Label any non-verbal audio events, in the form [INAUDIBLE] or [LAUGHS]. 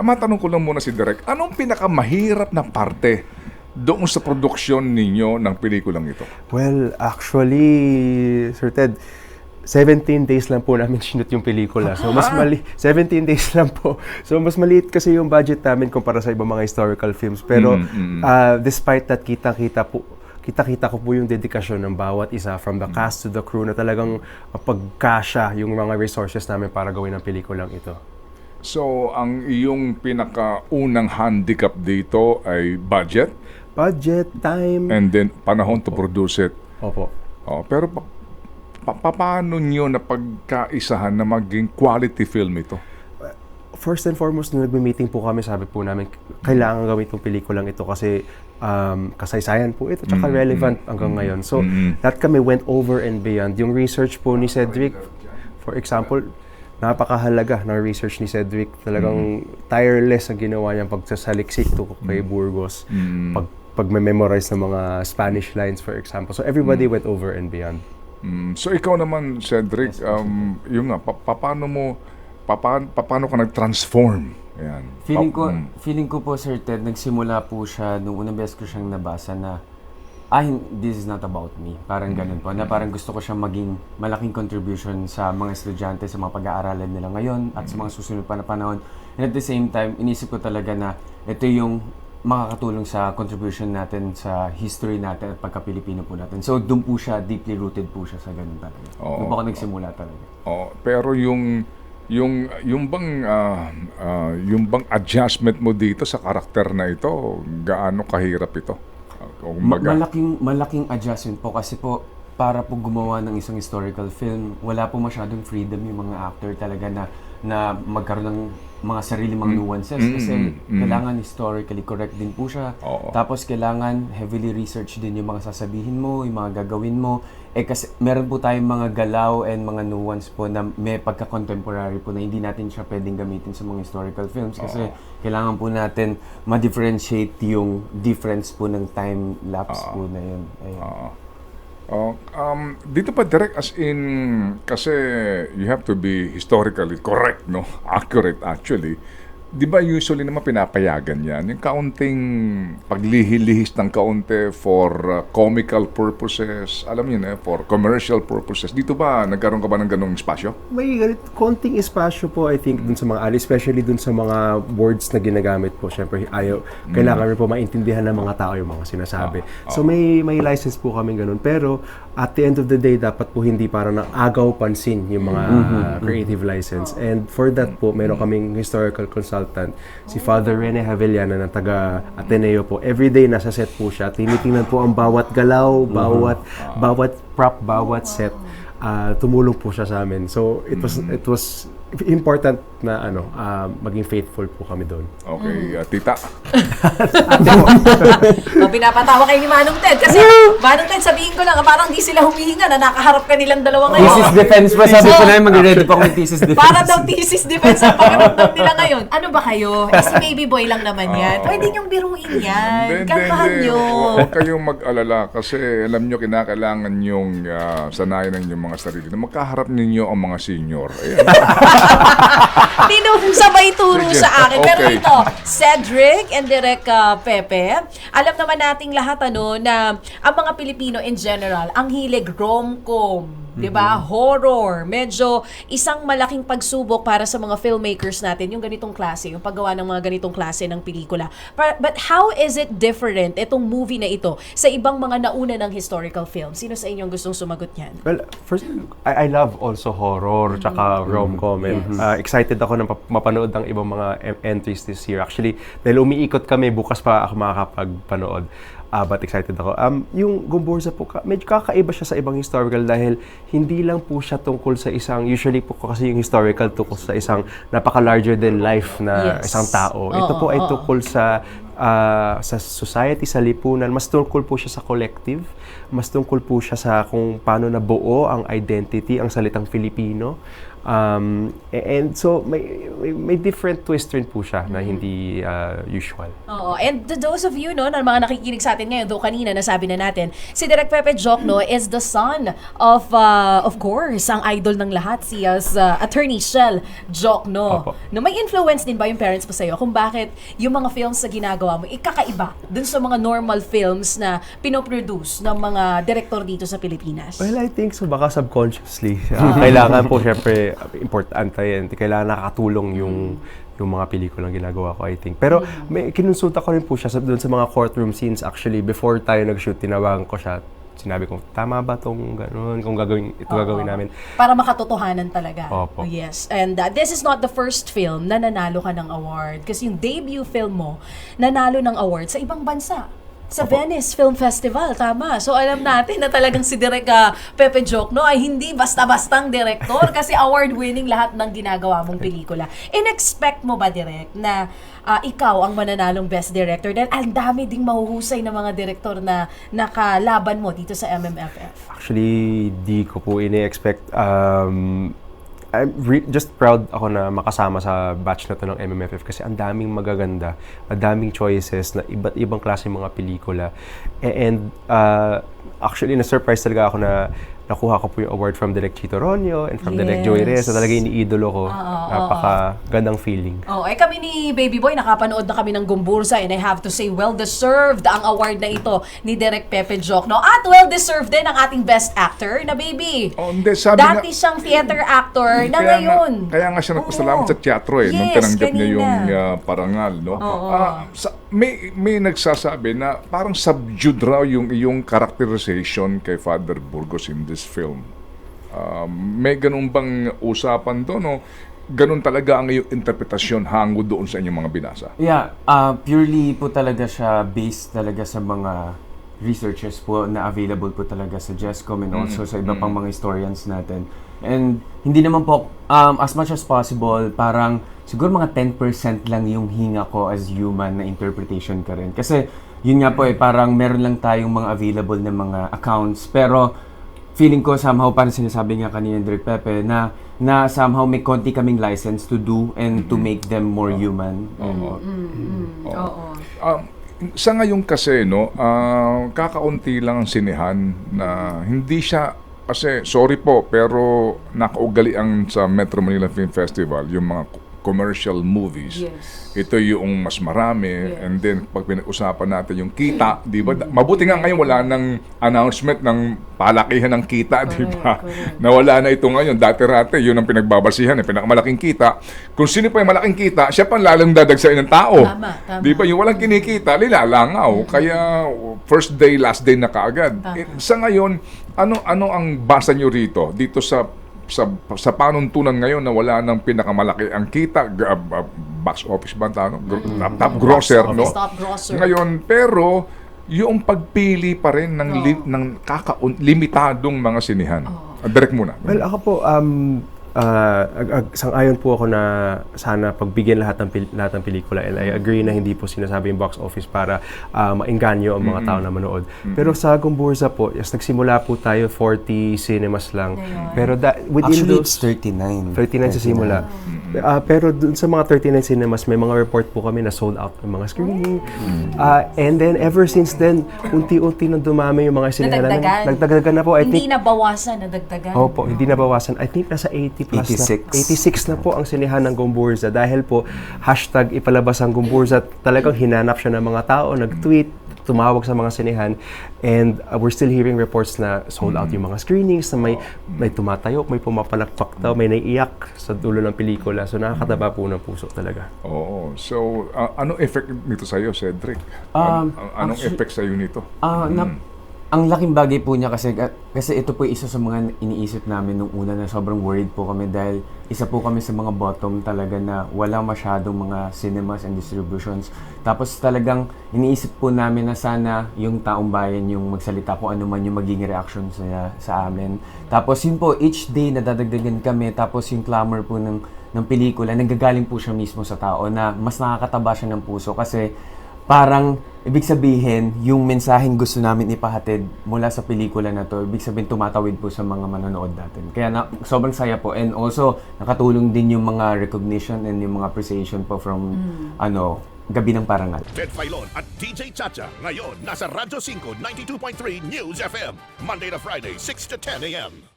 ang matanong ko lang muna si Direk, anong pinakamahirap na parte doon sa produksyon ninyo ng pelikulang ito? Well, actually, Sir Ted, 17 days lang po namin [LAUGHS] sinut yung pelikula. So, mas mali 17 days [LAUGHS] lang po. So, mas maliit kasi yung budget namin kumpara sa ibang mga historical films. Pero, Mm, mm. ah, despite that, kita-kita po, kita-kita ko po yung dedikasyon ng bawat isa from the cast to the crew na talagang pagkasya yung mga resources namin para gawin ang pelikulang ito. So, ang iyong pinakaunang handicap dito ay budget Budget, time, and then panahon to produce it. opo. Oh, pero pa, pa- pa- paano nyo na pagkaisahan na maging quality film ito? first and foremost, nung nagme-meeting po kami, sabi po namin, kailangan gawin itong pelikulang ito kasi um, kasaysayan po ito, tsaka Mm, relevant mm, hanggang mm, ngayon. So, mm. that kami went over and beyond. Yung research po ni Cedric, for example, napakahalaga ng research ni Cedric. Talagang tireless ang ginawa niyang pagsasaliksik to kay Burgos. Mm. Pag, pag-memorize ng mga Spanish lines, for example. So, everybody went over and beyond. Mm, so ikaw naman, Cedric, um, yung nga, pa- pa- paano mo, pa- pa- pa- paano ka nag-transform? Ayan. Feeling Pa- ko, mm. feeling ko po Sir Ted, nagsimula po siya nung unang beses ko siyang nabasa na ah, this is not about me. Parang ganun po. Na parang gusto ko siyang maging malaking contribution sa mga estudyante sa mga pag-aaralan nila ngayon at sa mga susunod pa na panahon. And at the same time, inisip ko talaga na ito yung makakatulong sa contribution natin sa history natin at pagka-Pilipino po natin. So, doon po siya, deeply rooted po siya sa ganun talaga. Oo. Doon po ako nagsimula talaga. Oh, pero yung yung yung bang ah, ah, yung bang adjustment mo dito sa karakter na ito, gaano kahirap ito? Ah, Kung Ma- baga, malaking malaking adjustment po kasi po para po gumawa ng isang historical film, wala po masyadong freedom yung mga actor talaga na na magkaroon ng mga sarili mga nuances Mm, kasi mm, mm. kailangan historically correct din po siya. Oo. Tapos kailangan heavily research din yung mga sasabihin mo, yung mga gagawin mo. Eh kasi meron po tayong mga galaw and mga nuance po na may pagka-contemporary po na hindi natin siya pwedeng gamitin sa mga historical films kasi kailangan po natin ma-differentiate yung difference po ng time lapse po na yun. Ayun. Oo. Oh, um, dito pa direct as in kasi you have to be historically correct, no? [LAUGHS] Accurate actually. 'Di ba usually naman pinapayagan 'yan, yung kaunting paglihilihis ng kaunti for uh, comical purposes, alam niyo na, for commercial purposes. Dito ba nagkaroon ka ba ng ganung espasyo? May konting espasyo po, I think, dun sa mga ali, especially dun sa mga words na ginagamit po. Siyempre, ayaw, kailangan rin po maintindihan ng mga tao yung mga sinasabi. So, may, may license po kami ganun. Pero, at the end of the day, dapat po hindi para ng agaw pansin yung mga creative license. And for that po, meron kaming historical consultant, si Father Rene Havellana ng taga Ateneo po. Everyday nasa set po siya. Tinitingnan po ang bawat galaw, bawat bawat prop, bawat set. Ah, tumulong po siya sa amin. So it was it was important na ano, ah, maging faithful po kami doon. Okay, uh, tita. O, pinapatawa kayo ni Manong Ted. Kasi, Manong Ted, sabihin ko lang, parang di sila humihinga na nakaharap ka nilang dalawa Thesis ngayon. defense pa, sabi ko na yun, mag-ready pa ako ng thesis defense. Para daw thesis defense ang pakiramdam nila ngayon. Ano ba kayo? Eh, si baby boy lang naman yan. Oo. Pwede niyong biruin yan. Hindi. niyo. Huwag kayong mag-alala kasi alam nyo kinakailangan yung uh, sanayan ng inyong mga sarili na magkaharap ninyo ang mga senior. Ayan. [LAUGHS] [LAUGHS] Tino, sabay turo sa akin. Pero okay. ito, Cedric and Direk uh, Pepe, alam naman nating lahat ano na ang mga Pilipino in general, ang hilig rom-com. 'Di ba? Mm-hmm. Horror. Medyo isang malaking pagsubok para sa mga filmmakers natin yung ganitong klase, yung paggawa ng mga ganitong klase ng pelikula. But, how is it different itong movie na ito sa ibang mga nauna ng historical film? Sino sa inyong gustong sumagot niyan? Well, first, I, I love also horror tsaka rom-com. Yes. uh, excited ako na mapanood ng ibang mga em- entries this year. Actually, dahil umiikot kami, bukas pa ako makakapagpanood. Ah, but excited ako. Um, yung Gumborza po, ka- medyo kakaiba siya sa ibang historical dahil hindi lang po siya tungkol sa isang, usually po kasi yung historical tungkol sa isang napaka-larger than life na Yes. isang tao. Ito Oo, po ay oo. tungkol sa ah, sa society, sa lipunan. Mas tungkol po siya sa collective. Mas tungkol po siya sa kung paano nabuo ang identity, ang salitang Filipino. Um, and so may, may, may different twist rin po siya na hindi uh, usual. Oo. And to those of you, no, na mga nakikinig sa atin ngayon, though kanina nasabi na natin, si Direk Pepe Jokno is the son of, uh, of course, ang idol ng lahat, si uh, Attorney Shell Jokno. Opo. No, may influence din ba yung parents mo sa'yo kung bakit yung mga films na ginagawa mo, ikakaiba dun sa mga normal films na pinoproduce ng mga direktor dito sa Pilipinas? Well, I think so. Baka subconsciously. [LAUGHS] Ah, kailangan po, syempre, importante yan. Kailangan nakakatulong yung yung mga pelikulang ginagawa ko, I think. Pero may kinonsulta ko rin po siya sa, doon sa mga courtroom scenes. Actually, before tayo nag-shoot, tinawagan ko siya. Sinabi ko, tama ba tong ganun? Kung gagawin, ito gagawin namin. Para makatotohanan talaga. Opo. Oh, yes. And uh, this is not the first film na nanalo ka ng award. Kasi yung debut film mo, nanalo ng award sa ibang bansa. Sa Venice Film Festival, tama. So alam natin na talagang si Direk uh, Pepe Jokno ay hindi basta-bastang direktor [LAUGHS] kasi award-winning lahat ng ginagawa mong pelikula. In-expect mo ba, Direk, na ah, ikaw ang mananalong best director? Dahil ang dami ding mahuhusay na mga direktor na nakalaban mo dito sa MMFF. Actually, di ko po ini-expect. Um, I'm re- just proud ako na makasama sa batch na to ng MMFF kasi ang daming magaganda, ang daming choices na iba't ibang klase mga pelikula. And uh, actually, na-surprise talaga ako na nakuha ko po yung award from Direk Chito Ronyo and from Direk Joy Reyes na talaga iniidolo ko. Napaka gandang feeling. Oh, eh kami ni Baby Boy nakapanood na kami ng Gumbursa and I have to say well deserved ang award na ito ni Derek Pepe Jokno at well deserved din ang ating best actor na Baby. Oh, hindi, sabi nga- Dati siyang theater actor na kaya ngayon. Nga, kaya nga siya nagpasalamat Oo. sa teatro eh, nung Yes, tinanggap niya kanina. yung uh, parangal, no? Ah, sa, may, may nagsasabi na parang subdued raw yung iyong characterization kay Father Burgos in this film. Um, may ganun bang usapan doon, no? Ganun talaga ang iyong interpretasyon hango doon sa inyong mga binasa. Yeah, uh, purely po talaga siya based talaga sa mga researches po na available po talaga sa JESCOM and also sa iba pang mga historians natin. And hindi naman po, um, as much as possible, parang siguro mga 10% lang yung hinga ko as human na interpretation ka rin. Kasi yun nga po eh, parang meron lang tayong mga available na mga accounts. Pero feeling ko somehow parang sinasabi nga kanina ni Direk Pepe na na somehow may konti kaming license to do and to make them more human. Oo. Oo. Um, sa ngayon kasi, no, ah, kakaunti lang ang sinehan na hindi siya, kasi sorry po, pero nakaugalian sa Metro Manila Film Festival yung mga commercial movies. Yes. Ito yung mas marami and then pag pinag-usapan natin yung kita, di ba? Mabuti nga ngayon wala nang announcement ng palakihan ng kita, di ba? Nawala na ito ngayon. Dati-rate, yun ang pinagbabasihan, eh, pinakamalaking kita. Kung sino pa yung malaking kita, siya pa lalang dadagsain ng tao. Tama, tama. Di ba? Yung walang kinikita, lilalangaw. Kaya first day, last day na kaagad. Eh, sa ngayon, ano ano ang basa nyo rito? Dito sa sa sa panuntunan ngayon na wala nang pinakamalaki ang kita, g- uh, uh, box office ba tawag? Gro- top, top grosser, Box no? top grosser. Ngayon, pero yung pagpili pa rin ng li- ng kakaun limitadong mga sinihan. Uh, direct muna. Well, ako po, um, uh, ag- ag- sang-ayon po ako na sana pagbigyan lahat ng, pil- lahat ng pelikula and I agree na hindi po sinasabi yung box office para uh, maingganyo ang mga tao na manood. Pero sa Gumburza po, yes, nagsimula po tayo 40 cinemas lang. Pero that, within Actually, those... it's 39. 39 sa simula. Ah, pero dun sa mga 39 cinemas, may mga report po kami na sold out ng mga screening. Ah, and then, ever since then, unti-unti na dumami yung mga sinihan. Nadagdagan. Nagdagdagan na po. I Hindi think, na bawasan, nadagdagan. Opo, hindi na bawasan. I think nasa 80 plus 86. na. 86 na po ang sinihan ng Gumburza dahil po hashtag ipalabas ang Gumburza. Talagang hinanap siya ng mga tao, nag-tweet, tumawag sa mga sinihan and uh, we're still hearing reports na sold out yung mga screenings na may may tumatayok, may pumapalakpak daw, may naiiyak sa dulo ng pelikula. So nakakataba po ng puso talaga. Oo. So, uh, anong effect nito sa iyo, Cedric? Um, An- an- anong actually- effect sa iyo nito? Ah, na, ang laking bagay po niya kasi kasi ito po isa sa mga iniisip namin nung una na sobrang worried po kami dahil isa po kami sa mga bottom talaga na wala masyadong mga cinemas and distributions. Tapos talagang iniisip po namin na sana yung taong bayan yung magsalita kung ano man yung magiging reaction sa, sa amin. Tapos yun po, each day nadadagdagan kami tapos yung clamor po ng, ng pelikula, nanggagaling po siya mismo sa tao na mas nakakataba siya ng puso kasi parang ibig sabihin yung mensaheng gusto namin ipahatid mula sa pelikula na to, ibig sabihin tumatawid po sa mga manonood natin. Kaya na, sobrang saya po and also nakatulong din yung mga recognition and yung mga appreciation po from ano Gabi ng Parangal. Ted Filon at DJ Chacha. Ngayon, nasa Radyo 5, 92.3 News FM. Monday to Friday, 6 to 10 a.m.